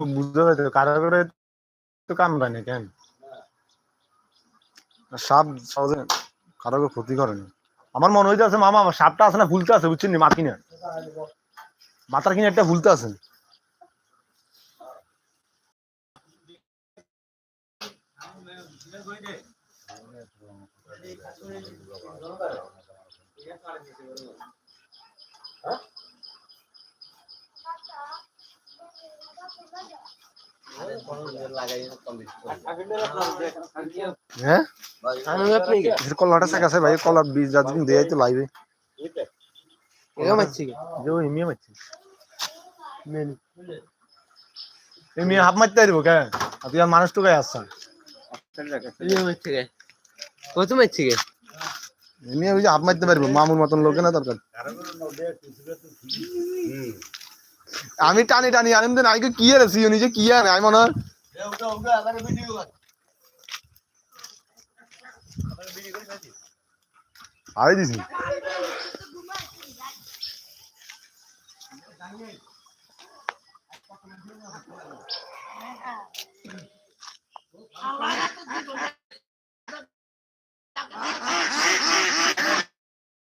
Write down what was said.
বুঝতে করে তো না, কেন? সাপ আমার মনে হইতে মামা, আমার সাপটা আছে না ভুলতে আছে, বুঝছেন নি? মাথি না। মাথার কিনে একটা ভুলতে আছে। হ্যাঁ? এর কলাটা শাক আছে ভাই কলার বীজ যা দেয় তো লাইবে। যে ওই মিয়া মারছি। এই হাফ মারতে পারব কে? আর তুই আর মানুষ তো গায়ে আসছেন কত মারছি গে। এই মিয়া ওই যে হাফ মারতে পারব মামুর মতন লোকে না দরকার আমি টানি টানি আনিম দেন আগে কি আর সিও নিজে কি আর? আমি মনে আরে দিছি। আল্লাহ